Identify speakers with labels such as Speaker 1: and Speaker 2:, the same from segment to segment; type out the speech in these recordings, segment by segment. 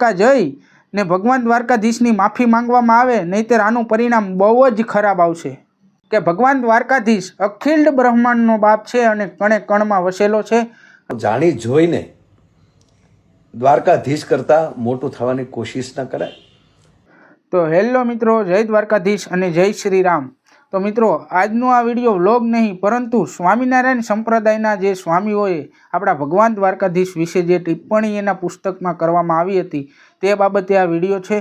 Speaker 1: દ્વારકા જઈ ને ભગવાન દ્વારકાધીશની માફી માંગવામાં આવે નહીંતર આનું પરિણામ બહુ જ ખરાબ આવશે. કે ભગવાન દ્વારકાધીશ અખિલ બ્રહ્માંડનો બાપ છે અને કણે કણમાં વસેલો છે.
Speaker 2: જાણી જોઈને દ્વારકાધીશ કરતાં મોટું થવાની કોશિશ ન કરાય.
Speaker 1: તો હેલો મિત્રો જય દ્વારકાધીશ અને જય શ્રી રામ. તો મિત્રો, આજનો આ વીડિયો વ્લોગ નહીં, પરંતુ સ્વામિનારાયણ સંપ્રદાયના જે સ્વામીઓએ આપણા ભગવાન દ્વારકાધીશ વિશે જે ટિપ્પણી એના પુસ્તકમાં કરવામાં આવી હતી, તે બાબતે આ વીડિયો છે.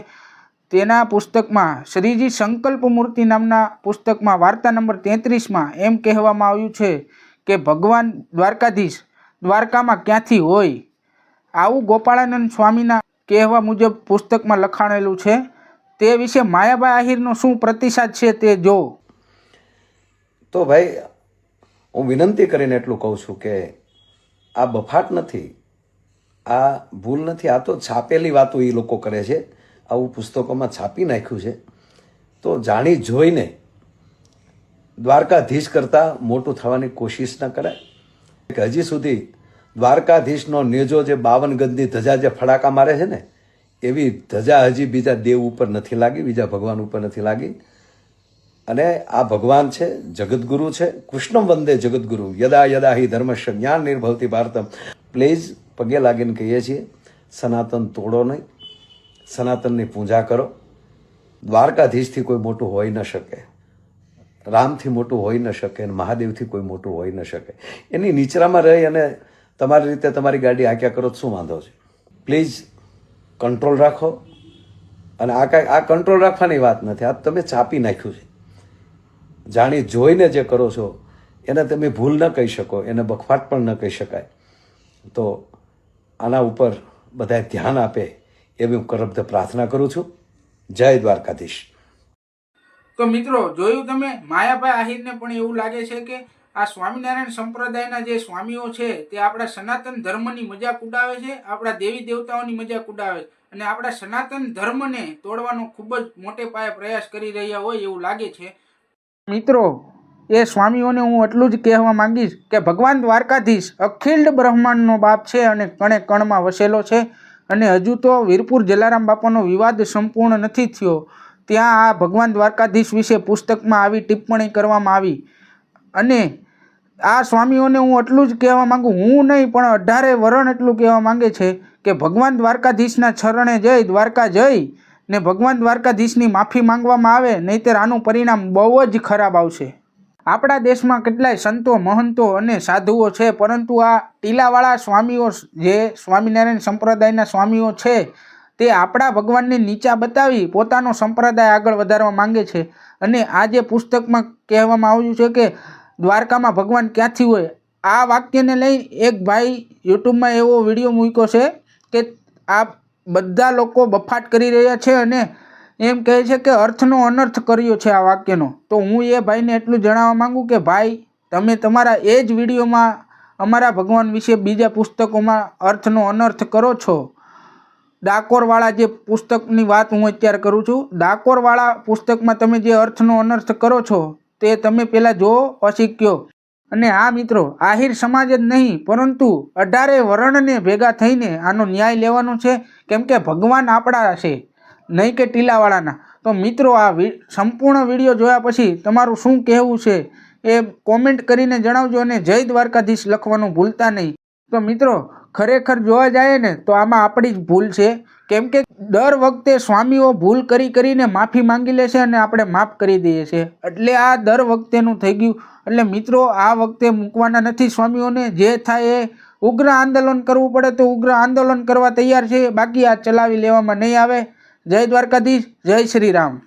Speaker 1: તેના પુસ્તકમાં શ્રીજી સંકલ્પ મૂર્તિ નામના પુસ્તકમાં વાર્તા નંબર તેત્રીસમાં એમ કહેવામાં આવ્યું છે કે, ભગવાન દ્વારકાધીશ દ્વારકામાં ક્યાંથી હોય આવું ગોપાળાનંદ સ્વામીના કહેવા મુજબ પુસ્તકમાં લખાણેલું છે. તે વિશે માયાબા આહિરનો શું પ્રતિસાદ છે તે જો
Speaker 2: તો ભાઈ, હું વિનંતી કરીને એટલું કહું છું કે આ બફાટ નથી, આ ભૂલ નથી, આ તો છાપેલી વાતો એ લોકો કરે છે, આવું પુસ્તકોમાં છાપી નાખ્યું છે. તો જાણી જોઈને દ્વારકાધીશ કરતાં મોટું થવાની કોશિશ ન કરાય. કે હજી સુધી દ્વારકાધીશનો નેજો જે બાવન ગજની ધજા જે ફડાકા મારે છે ને, એવી ધજા હજી બીજા દેવ ઉપર નથી લાગી, બીજા ભગવાન ઉપર નથી લાગી. અને આ ભગવાન છે, જગદગુરુ છે કૃષ્ણમ વંદે જગદગુરુ. યદા યદા હિ ધર્મશ જ્ઞાન નિર્ભવતી ભારતમ પ્લીઝ પગે લાગીને કહીએ છીએ, સનાતન તોડો નહીં. સનાતનની પૂજા કરો. દ્વારકાધીશથી કોઈ મોટું હોઈ ન શકે. રામથી મોટું હોઈ ન શકે અને મહાદેવથી કોઈ મોટું હોઈ ન શકે. એની નીચરામાં રહી અને તમારી રીતે તમારી ગાડી આક્યા કરો શું વાંધો છે? પ્લીઝ કંટ્રોલ રાખો. અને આ કાંઈ, આ કંટ્રોલ રાખવાની વાત નથી. આ તમે ચાપી નાખ્યું છે. જાણી જોઈને જે કરો છો, એને તમે ભૂલ ન કહી શકો, એને બખવાટ પણ ન કહી શકાય. તો આના ઉપર બધાએ ધ્યાન આપે એવી હું કરબ્ધ પ્રાર્થના કરું છું. જય દ્વારકાધીશ.
Speaker 1: તો મિત્રો, જોયું તમે, માયાભાઈ આહિરને પણ એવું લાગે છે કે આ સ્વામિનારાયણ સંપ્રદાયના જે સ્વામીઓ છે, તે આપણા સનાતન ધર્મની મજાક ઉડાવે છે, આપણા દેવી દેવતાઓની મજાક ઉડાવે છે. અને આપણા સનાતન ધર્મને તોડવાનો ખૂબ જ મોટે પાયે પ્રયાસ કરી રહ્યા હોય એવું લાગે છે. મિત્રો, એ સ્વામીઓને હું એટલું જ કહેવા માંગીશ કે ભગવાન દ્વારકાધીશ અખિલ બ્રહ્માંડનો બાપ છે અને કણે કણમાં વસેલો છે અને હજુ તો વીરપુર જલારામ બાપાનો વિવાદ સંપૂર્ણ નથી થયો. ત્યાં આ ભગવાન દ્વારકાધીશ વિશે પુસ્તકમાં આવી ટિપ્પણી કરવામાં આવી. અને આ સ્વામીઓને હું એટલું જ કહેવા માંગુ, હું નહીં, પણ અઢારે વરણ એટલું કહેવા માંગે છે કે ભગવાન દ્વારકાધીશના છરણે જઈ દ્વારકા જઈ ને ભગવાન દ્વારકાધીશની માફી માંગવામાં આવે, નહીંતર આનું પરિણામ બહુ જ ખરાબ આવશે. આપણા દેશમાં કેટલાય સંતો, મહંતો અને સાધુઓ છે, પરંતુ આ ટીલાવાળા સ્વામીઓ જે સ્વામિનારાયણ સંપ્રદાયના સ્વામીઓ છે, તે આપણા ભગવાનને નીચા બતાવી પોતાનો સંપ્રદાય આગળ વધારવા માંગે છે. અને આ જે પુસ્તકમાં કહેવામાં આવ્યું છે કે દ્વારકામાં ભગવાન ક્યાંથી હોય, આ વાક્યને લઈ એક ભાઈ યુટ્યુબમાં એવો વીડિયો મૂક્યો છે કે આ બધા લોકો બફાટ કરી રહ્યા છે અને એમ કહે છે કે અર્થનો અનર્થ કર્યો છે આ વાક્યનો. તો હું એ ભાઈને એટલું જણાવવા માંગુ કે ભાઈ, તમે તમારા એ જ વિડીયોમાં અમારા ભગવાન વિશે બીજા પુસ્તકોમાં અર્થનો અનર્થ કરો છો. ડાકોરવાળા જે પુસ્તકની વાત હું અત્યારે કરું છું, ડાકોરવાળા પુસ્તકમાં તમે જે અર્થનો અનર્થ કરો છો, તે તમે પહેલાં જુઓ પછી કયો અને આ મિત્રો, આહિર સમાજ જ નહીં, પરંતુ અઢારે વર્ણને ભેગા થઈને આનો ન્યાય લેવાનો છે, કેમ કે ભગવાન આપણા છે, નહીં કે ટીલાવાળાના. તો મિત્રો, આ સંપૂર્ણ વીડિયો જોયા પછી તમારું શું કહેવું છે, એ કોમેન્ટ કરીને જણાવજો અને જય દ્વારકાધીશ લખવાનું ભૂલતા નહીં. તો મિત્રો ખરેખર જોવા જઈએ ને, તો આમાં આપણી જ ભૂલ છે. કેમ કે દર વખતે સ્વામીઓ ભૂલ કરી કરીને માફી માંગી લે છે અને આપણે માફ કરી દઈએ છીએ એટલે આ દર વખતેનું થઈ ગયું. એટલે મિત્રો, આ વખતે મૂકવાના નથી સ્વામીઓને. જે થાય એ ઉગ્ર આંદોલન કરવું પડે તો ઉગ્ર આંદોલન કરવા તૈયાર છે. બાકી આ ચલાવી લેવામાં નહીં આવે. જય દ્વારકાધીશ, જય શ્રી રામ.